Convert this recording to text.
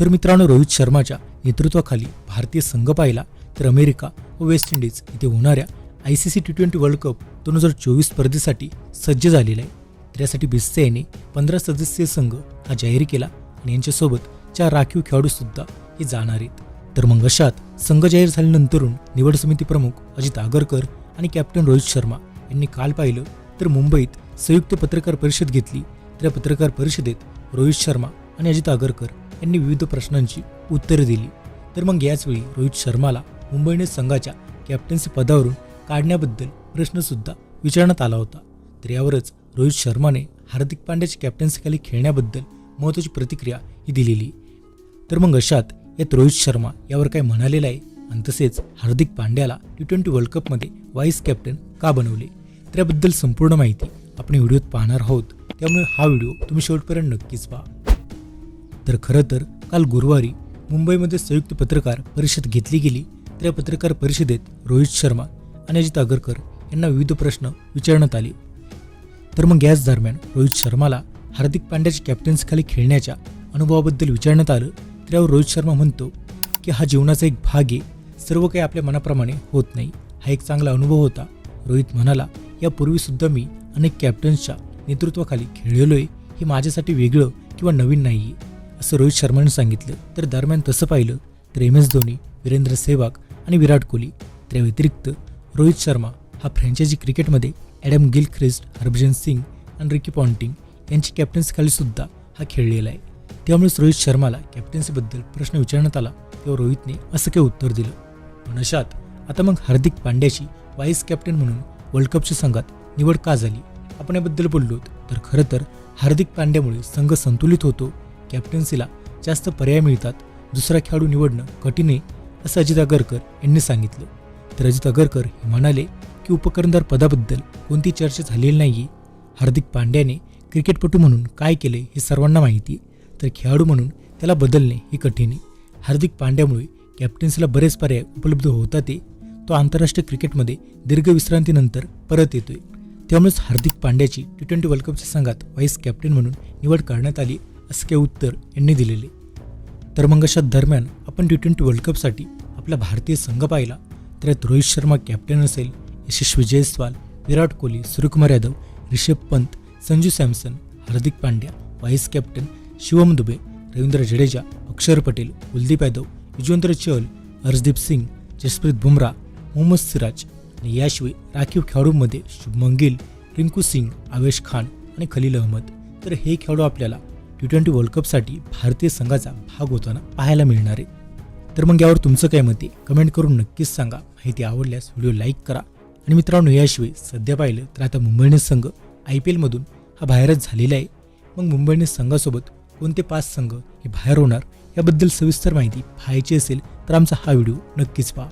तर मित्रांनो रोहित शर्माच्या नेतृत्वाखाली भारतीय संघ पाहिला तर अमेरिका व वेस्ट इंडिज इथे होणाऱ्या I C C T twenty world cup दोन हजार चोवीस स्पर्धेसाठी सज्ज झालेला आहे. त्यासाठी यासाठी बीसीसीआयने पंधरा सदस्यीय संघ हा जाहीर केला आणि यांच्यासोबत चार राखीव खेळाडूसुद्धा हे जाणार आहेत. तर मग अशात संघ जाहीर झाल्यानंतरून निवड समिती प्रमुख अजित आगरकर आणि कॅप्टन रोहित शर्मा यांनी काल पाहिलं तर मुंबईत संयुक्त पत्रकार परिषद घेतली. तर या पत्रकार परिषदेत रोहित शर्मा आणि अजित आगरकर यांनी विविध प्रश्नांची उत्तरे दिली. तर मग याचवेळी रोहित शर्माला मुंबईने संघाच्या कॅप्टन्सी पदावरून काढण्याबद्दल प्रश्नसुद्धा विचारण्यात आला होता. तर यावरच रोहित शर्माने हार्दिक पांड्याच्या कॅप्टन्सीखाली खेळण्याबद्दल महत्त्वाची प्रतिक्रिया ही दिलेली. तर मग अशात यात रोहित शर्मा यावर काय म्हणालेलं आहे? आणि तसेच हार्दिक पांड्याला टी ट्वेंटी वर्ल्ड कपमध्ये व्हाईस कॅप्टन का बनवले? त्याबद्दल संपूर्ण माहिती आपण व्हिडिओत पाहणार आहोत. त्यामुळे हा व्हिडिओ तुम्ही शेवटपर्यंत नक्कीच पहा. तर खरं तर काल गुरुवारी मुंबईमध्ये संयुक्त पत्रकार परिषद घेतली गेली तर या पत्रकार परिषदेत रोहित शर्मा आणि अजित आगरकर यांना विविध प्रश्न विचारण्यात आले. तर मग याच दरम्यान रोहित शर्माला हार्दिक पांड्याच्या कॅप्टन्सीखाली खेळण्याच्या अनुभवाबद्दल विचारण्यात आलं तर यावर रोहित शर्मा म्हणतो की हा जीवनाचा एक भाग आहे. सर्व काही आपल्या मनाप्रमाणे होत नाही. हा एक चांगला अनुभव होता. रोहित म्हणाला यापूर्वीसुद्धा मी अनेक कॅप्टन्सच्या नेतृत्वाखाली खेळलेलो आहे हे माझ्यासाठी वेगळं किंवा नवीन नाही आहे असं रोहित शर्माने सांगितलं. तर दरम्यान तसं पाहिलं तर एम एस धोनी वीरेंद्र सेहवाग आणि विराट कोहली. त्या व्यतिरिक्त रोहित शर्मा हा फ्रँचायझी क्रिकेटमध्ये Adam Gilchrist Harbhajan Singh आणि रिकी पॉन्टिंग यांची कॅप्टन्सीखाली सुद्धा हा खेळलेला आहे. त्यामुळेच रोहित शर्माला कॅप्टन्सीबद्दल प्रश्न विचारण्यात आला तेव्हा रोहितने असं काही उत्तर दिलं. पण अशात आता मग हार्दिक पांड्याची व्हाईस कॅप्टन म्हणून वर्ल्ड कपच्या संघात निवड का झाली? आपण याबद्दल बोललो तर खरं तर हार्दिक पांड्यामुळे संघ संतुलित होतो कॅप्टन्सीला जास्त पर्याय मिळतात दुसरा खेळाडू निवडणं कठीण आहे असं अजित आगरकर यांनी सांगितलं. तर अजित आगरकर हे म्हणाले की उपकरणदार पदाबद्दल कोणती चर्चा झालेली नाही हार्दिक पांड्याने क्रिकेटपटू म्हणून काय केले हे सर्वांना माहिती तर खेळाडू म्हणून त्याला बदलणे हे कठीण आहे. हार्दिक पांड्यामुळे कॅप्टन्सीला बरेच पर्याय उपलब्ध होतात ते तो आंतरराष्ट्रीय क्रिकेटमध्ये दीर्घ विश्रांतीनंतर परत येतोय. त्यामुळेच हार्दिक पांड्याची टी ट्वेंटी वर्ल्ड कपच्या संघात व्हाईस कॅप्टन म्हणून निवड करण्यात आली असं काही उत्तर यांनी दिलेले. तर मग अशा दरम्यान आपण टी ट्वेंटी वर्ल्ड कपसाठी आपला भारतीय संघ पाहिला तर यात रोहित शर्मा कॅप्टन असेल यशस्वी जयस्वाल विराट कोहली सूर्यकुमार यादव रिषभ पंत संजू सॅमसन हार्दिक पांड्या व्हाईस कॅप्टन शिवम दुबे रवींद्र जडेजा अक्षर पटेल कुलदीप यादव युजवेंद्र चहल हर्षदीप सिंग जसप्रीत बुमराह मोहम्मद सिराज आणि याशिवाय राखीव खेळाडूंमध्ये शुभमन गिल रिंकू सिंग आवेश खान आणि खलील अहमद. तर हे खेळाडू आपल्याला टी ट्वेंटी वर्ल्ड कपसाठी भारतीय संघाचा भाग होताना पाहायला मिळणार. आहे तर मग यावर तुमचं काय मत आहे? कमेंट करून नक्कीच सांगा. माहिती आवडल्यास व्हिडिओ लाईक करा. आणि मित्रांनो याशिवाय सध्या पाहिलं तर आता मुंबईने संघ आय पी एलमधून हा बाहेरच झालेला आहे. मग मुंबईने संघासोबत कोणते पाच संघ हे बाहेर होणार? याबद्दल सविस्तर माहिती पाहायची असेल तर आमचा हा व्हिडिओ नक्कीच पहा.